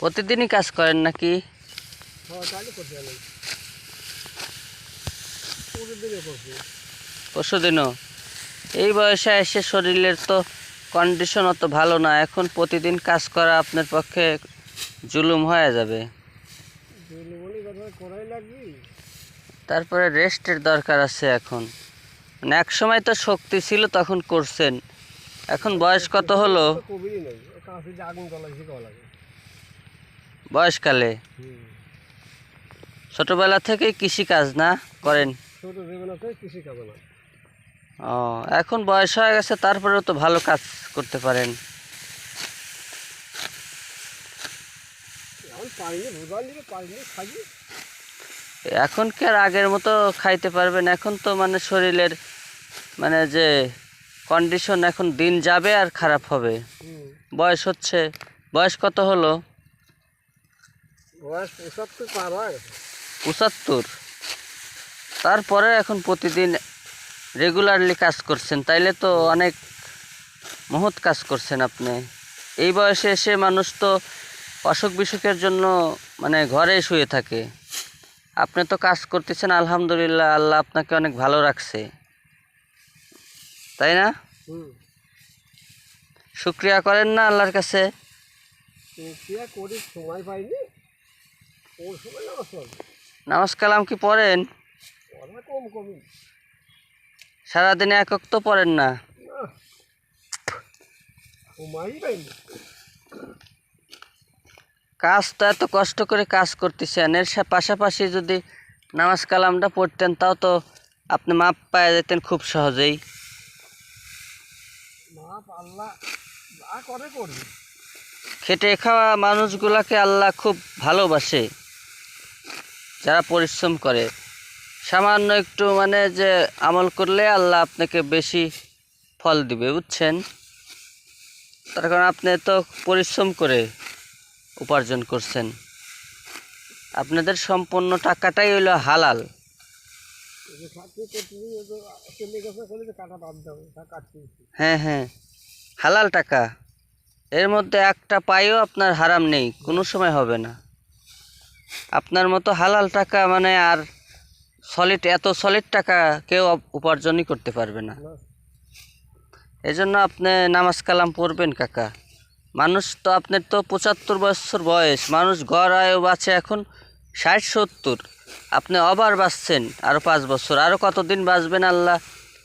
প্রতিদিনই কাজ করেন নাকি? হ্যাঁ পরশুদিনও? এই বয়সে এসে শরীরের তো কন্ডিশন অত ভালো না এখন প্রতিদিন কাজ করা আপনার পক্ষে জুলুম হয়ে যাবে। করাই লাগবি। তারপরে রেস্টের দরকার আছে এখন। মানে এক সময় তো শক্তি ছিল, তখন করছেন। এখন বয়স কত হলো? বয়সকালে? ছোটবেলা থেকেই কৃষি কাজ না করেন? ও, এখন বয়স হয়ে গেছে, তারপরেও তো ভালো কাজ করতে পারেন। খাবি এখন কি আর আগের মতো খাইতে পারবেন। এখন তো মানে শরীরের মানে যে কন্ডিশন এখন দিন যাবে আর খারাপ হবে। বয়স হচ্ছে। বয়স কত হলো? পঁচাত্তর তারপরে এখন প্রতিদিন রেগুলারলি কাজ করছেন। তাইলে তো অনেক মহৎ কাজ করছেন আপনি। এই বয়সে এসে মানুষ তো অসুখ বিসুখের জন্য মানে ঘরে শুয়ে থাকে। আপনি তো কাজ করতেছেন আলহামদুলিল্লাহ আল্লাহ আপনাকে অনেক ভালো রাখছে। তাই না? শুক্রিয়া করেন না আল্লাহর কাছে? নামাজ কালাম কি পড়েন? সারাদিনে একক তো পড়েন না? কাজ তো এত কষ্ট করে কাজ করতেছেন। এর পাশাপাশি যদি নামাজ কালামটা পড়তেন তাও তো আপনি মাপ পাওয়া যেতেন খুব সহজেই। মা আল্লাহ যা করে করবি। খেটে খাওয়া মানুষগুলাকে আল্লাহ খুব ভালোবাসে যারা পরিশ্রম করে। সামান্য একটু মানে যে আমল করলে আল্লাহ আপনাকে বেশি ফল দিবে বুঝছেন? তার কারণ আপনি তো পরিশ্রম করে উপার্জন করছেন। আপনাদের সম্পূর্ণ টাকাটাই হইল হালাল। হ্যাঁ হ্যাঁ হালাল টাকা। এর মধ্যে একটা পাইও আপনার হারাম নেই, কোনো সময় হবে না। আপনার মতো হালাল টাকা মানে আর সলিড এত সলিড টাকা কেউ উপার্জনই করতে পারবে না। না এই জন্য আপনি নামাজ কালাম পড়বেন, কাকা। মানুষ তো আপনার তো পঁচাত্তর বছর বয়স। মানুষ গড় আয়ু বাঁচে এখন ষাট, সত্তর। আপনি অবার বাঁচছেন আরও পাঁচ বছর। আরও কতদিন বাঁচবেন আল্লাহ?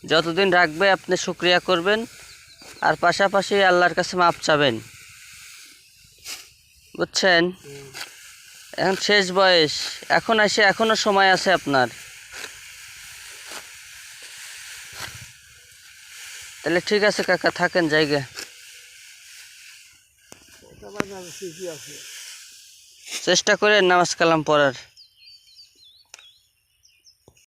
যতদিন রাখবে আপনি শুক্রিয়া করবেন। আর পাশাপাশি আল্লাহর কাছে মাপ চাবেন। বুঝছেন? এখন শেষ বয়স। এখন আসে এখনও সময় আছে আপনার। তাহলে ঠিক আছে কাকা, থাকেন জায়গা চেষ্টা করে নামাজ কালাম পড়ার।